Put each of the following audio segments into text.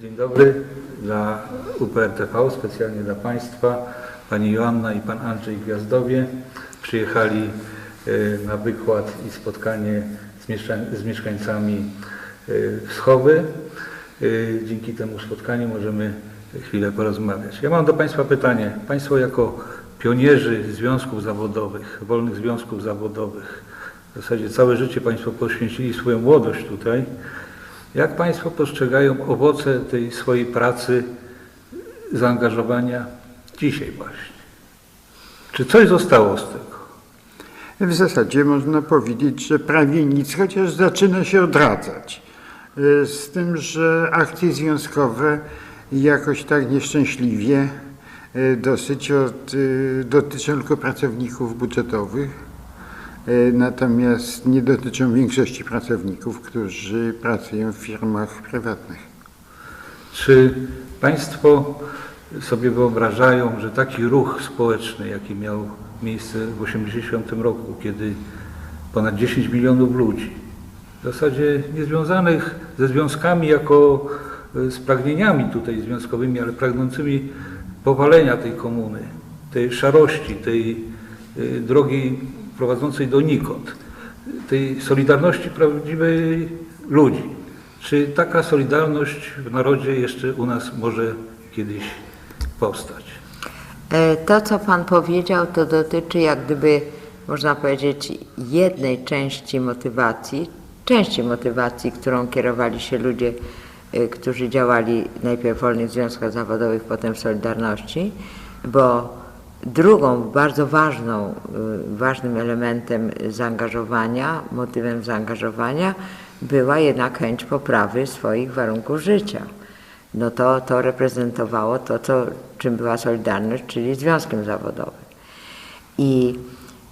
Dzień dobry dla UPRTV, specjalnie dla Państwa. Pani Joanna i Pan Andrzej Gwiazdowie przyjechali e, na wykład i spotkanie z, mieszka- z mieszkańcami e, Wschowy. E, Dzięki temu spotkaniu możemy chwilę porozmawiać. Ja mam do Państwa pytanie. Państwo jako pionierzy związków zawodowych, wolnych związków zawodowych, w zasadzie całe życie Państwo poświęcili swoją młodość tutaj. Jak Państwo postrzegają owoce tej swojej pracy, zaangażowania dzisiaj właśnie? Czy coś zostało z tego? W zasadzie można powiedzieć, że prawie nic, chociaż zaczyna się odradzać. Y, Z tym, że akcje związkowe jakoś tak nieszczęśliwie y, dosyć od, y, dotyczą tylko pracowników budżetowych, natomiast nie dotyczą większości pracowników, którzy pracują w firmach prywatnych. Czy Państwo sobie wyobrażają, że taki ruch społeczny, jaki miał miejsce w 1980 roku, kiedy ponad 10 milionów ludzi, w zasadzie niezwiązanych ze związkami jako e, z pragnieniami tutaj związkowymi, ale pragnącymi powalenia tej komuny, tej szarości, tej e, drogi prowadzącej donikąd, tej solidarności prawdziwej ludzi. Czy taka solidarność w narodzie jeszcze u nas może kiedyś powstać? E, To, co Pan powiedział, to dotyczy jak gdyby, można powiedzieć, jednej części motywacji, części motywacji, którą kierowali się ludzie, e, którzy działali najpierw w wolnych związkach zawodowych, potem w Solidarności, bo drugą bardzo ważną, e, ważnym elementem zaangażowania, motywem zaangażowania była jednak chęć poprawy swoich warunków życia no to, to reprezentowało to, co, czym była Solidarność, czyli związkiem zawodowym. I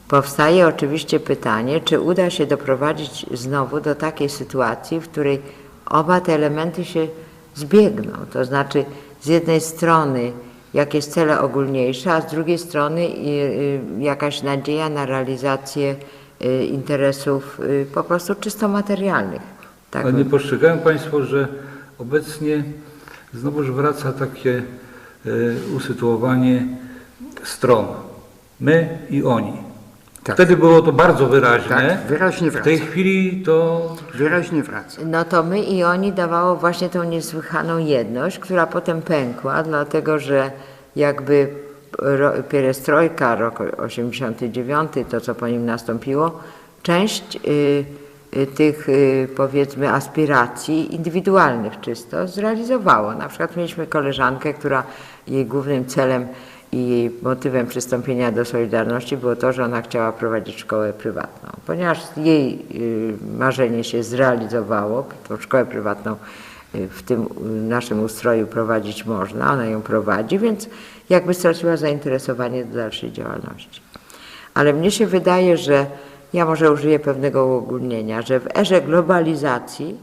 powstaje oczywiście pytanie, czy uda się doprowadzić znowu do takiej sytuacji, w której oba te elementy się zbiegną. To znaczy, z jednej strony jakieś cele ogólniejsze, a z drugiej strony y, y, jakaś nadzieja na realizację y, interesów po prostu czysto materialnych. Tak Ale nie postrzegają Państwo, że obecnie znowuż wraca takie e, usytuowanie stron. My i oni. Tak. Wtedy było to bardzo wyraźne. Tak, wyraźnie w wraca. tej chwili to Wyraźnie wraca. No to my i oni dawało właśnie tą niesłychaną jedność, która potem pękła, dlatego że jakby ro, pierestrojka, rok 89, to co po nim nastąpiło, część y, y, tych y, powiedzmy aspiracji indywidualnych czysto zrealizowało. Na przykład mieliśmy koleżankę, która jej głównym celem i motywem przystąpienia do Solidarności było to, że ona chciała prowadzić szkołę prywatną. Ponieważ jej y, marzenie się zrealizowało, tą szkołę prywatną y, w tym y, naszym ustroju prowadzić można, ona ją prowadzi, więc jakby straciła zainteresowanie do dalszej działalności. Ale mnie się wydaje, że ja może użyję pewnego uogólnienia, że w erze globalizacji,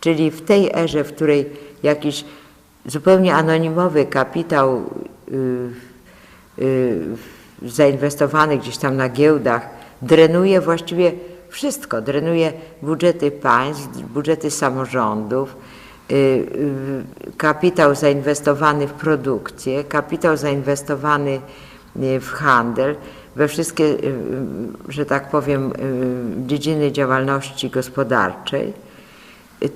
czyli w tej erze, w której jakiś zupełnie anonimowy kapitał y, y, zainwestowany gdzieś tam na giełdach drenuje właściwie wszystko. Drenuje budżety państw, budżety samorządów, y, kapitał zainwestowany w produkcję, kapitał zainwestowany w handel, we wszystkie, że tak powiem, dziedziny działalności gospodarczej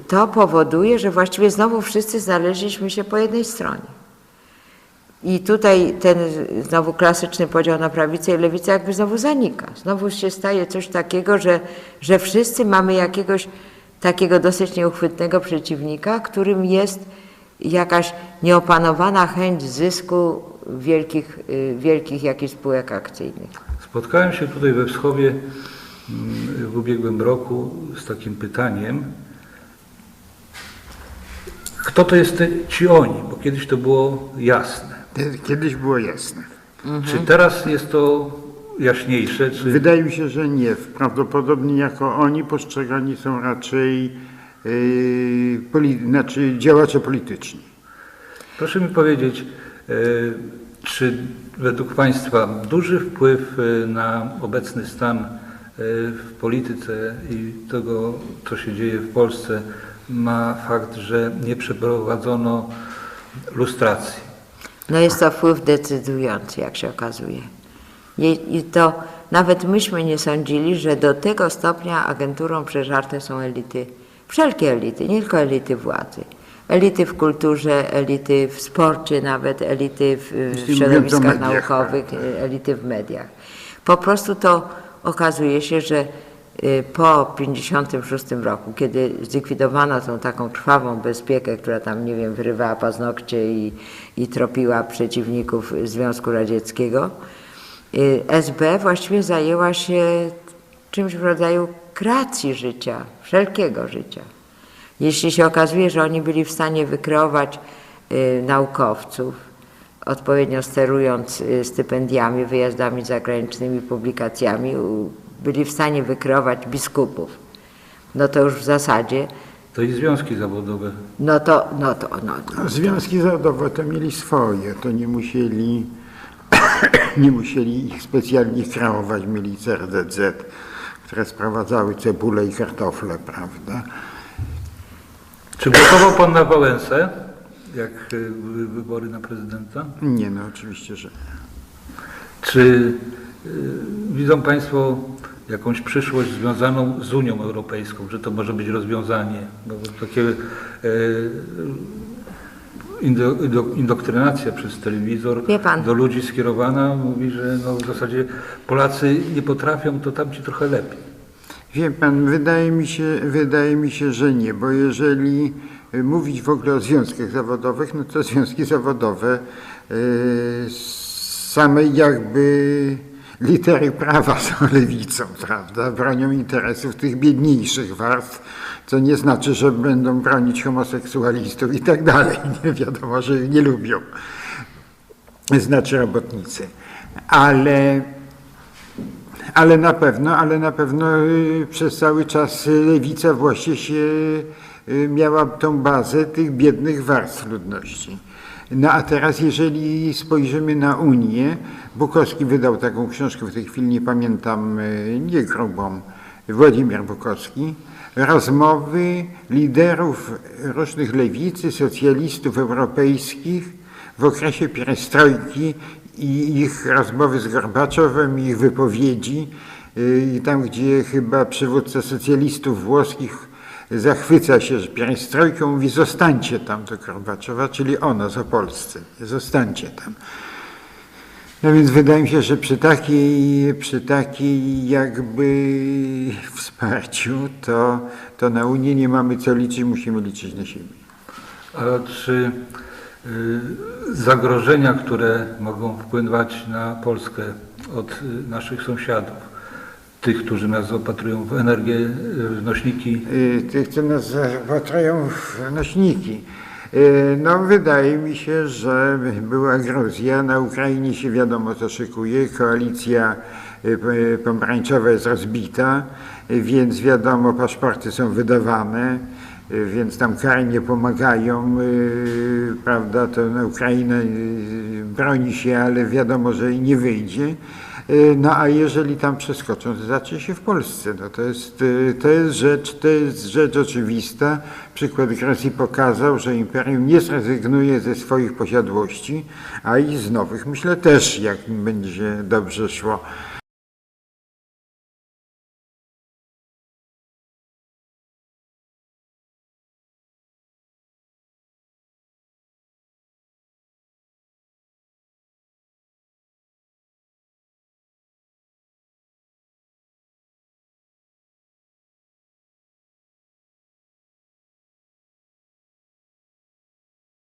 to powoduje, że właściwie znowu wszyscy znaleźliśmy się po jednej stronie. I tutaj ten znowu klasyczny podział na prawicę i lewicę jakby znowu zanika. Znowu się staje coś takiego, że, że wszyscy mamy jakiegoś takiego dosyć nieuchwytnego przeciwnika, którym jest jakaś nieopanowana chęć zysku wielkich, y, wielkich jakichś spółek akcyjnych. Spotkałem się tutaj we Wschowie mm, w ubiegłym roku z takim pytaniem, kto to jest ci oni, bo kiedyś to było jasne. Kiedyś było jasne. Czy teraz jest to jaśniejsze, czy Wydaje mi się, że nie. Prawdopodobnie jako oni postrzegani są raczej yy, poli, znaczy działacze polityczni. proszę mi powiedzieć, e, czy według Państwa duży wpływ e, na obecny stan e, w polityce i tego, co się dzieje w Polsce, ma fakt, że nie przeprowadzono lustracji. No jest to wpływ decydujący, jak się okazuje. I, to nawet myśmy nie sądzili, że do tego stopnia agenturą przeżarte są elity, wszelkie elity, nie tylko elity władzy. Elity w kulturze, elity w sporcie, nawet elity w, w środowiskach naukowych, elity w mediach. Po prostu to okazuje się, że po 56 roku, kiedy zlikwidowano tą taką krwawą bezpiekę, która tam, nie wiem, wyrywała paznokcie i, i tropiła przeciwników Związku Radzieckiego, y, SB właściwie zajęła się czymś w rodzaju kreacji życia, wszelkiego życia. Jeśli się okazuje, że oni byli w stanie wykreować y, naukowców, odpowiednio sterując y, stypendiami, wyjazdami zagranicznymi, publikacjami, byli w stanie wykreować biskupów, no to już w zasadzie, To i związki zawodowe. no to, no to, no, no, A Związki zawodowe to mieli swoje, to nie musieli, nie musieli ich specjalnie kreować, mieli CRDZ, które sprowadzały cebulę i kartofle, prawda? Czy głosował Pan na Wałęsę, jak były wybory na prezydenta? Nie, no oczywiście, że nie. Czy y, widzą Państwo jakąś przyszłość związaną z Unią Europejską, że to może być rozwiązanie? No, bo takie indo, indo, indoktrynacja przez telewizor do ludzi skierowana mówi, że no, w zasadzie Polacy nie potrafią, to tamci trochę lepiej. Wie pan, wydaje mi, się, wydaje mi się, że nie, bo jeżeli y, mówić w ogóle o związkach zawodowych, no to związki zawodowe y, z samej jakby litery prawa są lewicą, prawda? Bronią interesów tych biedniejszych warstw, co nie znaczy, że będą bronić homoseksualistów i tak dalej. Nie wiadomo, że ich nie lubią. Znaczy robotnicy. Ale ale na pewno, ale na pewno y, przez cały czas lewica właśnie się y, miała tą bazę tych biednych warstw ludności. No a teraz, jeżeli spojrzymy na Unię, Bukowski wydał taką książkę, w tej chwili nie pamiętam, y, nie grubą, Władimir Bukowski, rozmowy liderów różnych lewicy, socjalistów europejskich w okresie pierestrojki i ich rozmowy z Gorbaczowem, ich wypowiedzi, y, i tam gdzie chyba przywódca socjalistów włoskich zachwyca się że pierestrojką, mówi zostańcie tam do Gorbaczowa, czyli ono z Opolsce, zostańcie tam. No więc wydaje mi się, że przy takiej, przy takiej jakby wsparciu, to, to na Unię nie mamy co liczyć, musimy liczyć na siebie. A czy y, zagrożenia, które mogą wpływać na Polskę od y, naszych sąsiadów, tych, którzy nas zaopatrują w energię, y, w nośniki, Y, tych, co nas zapatrują w nośniki. Y, No, wydaje mi się, że była Gruzja, na Ukrainie się wiadomo co szykuje, koalicja y, pomarańczowa jest rozbita, więc wiadomo, paszporty są wydawane, więc tam kary nie pomagają, prawda, to na Ukrainę y, broni się, ale wiadomo, że nie wyjdzie. Y, No a jeżeli tam przeskoczą, to zacznie się w Polsce. No to, jest, y, to, jest rzecz, to jest rzecz oczywista. Przykład Grecji pokazał, że imperium nie zrezygnuje ze swoich posiadłości, a i z nowych, myślę też, jak będzie dobrze szło.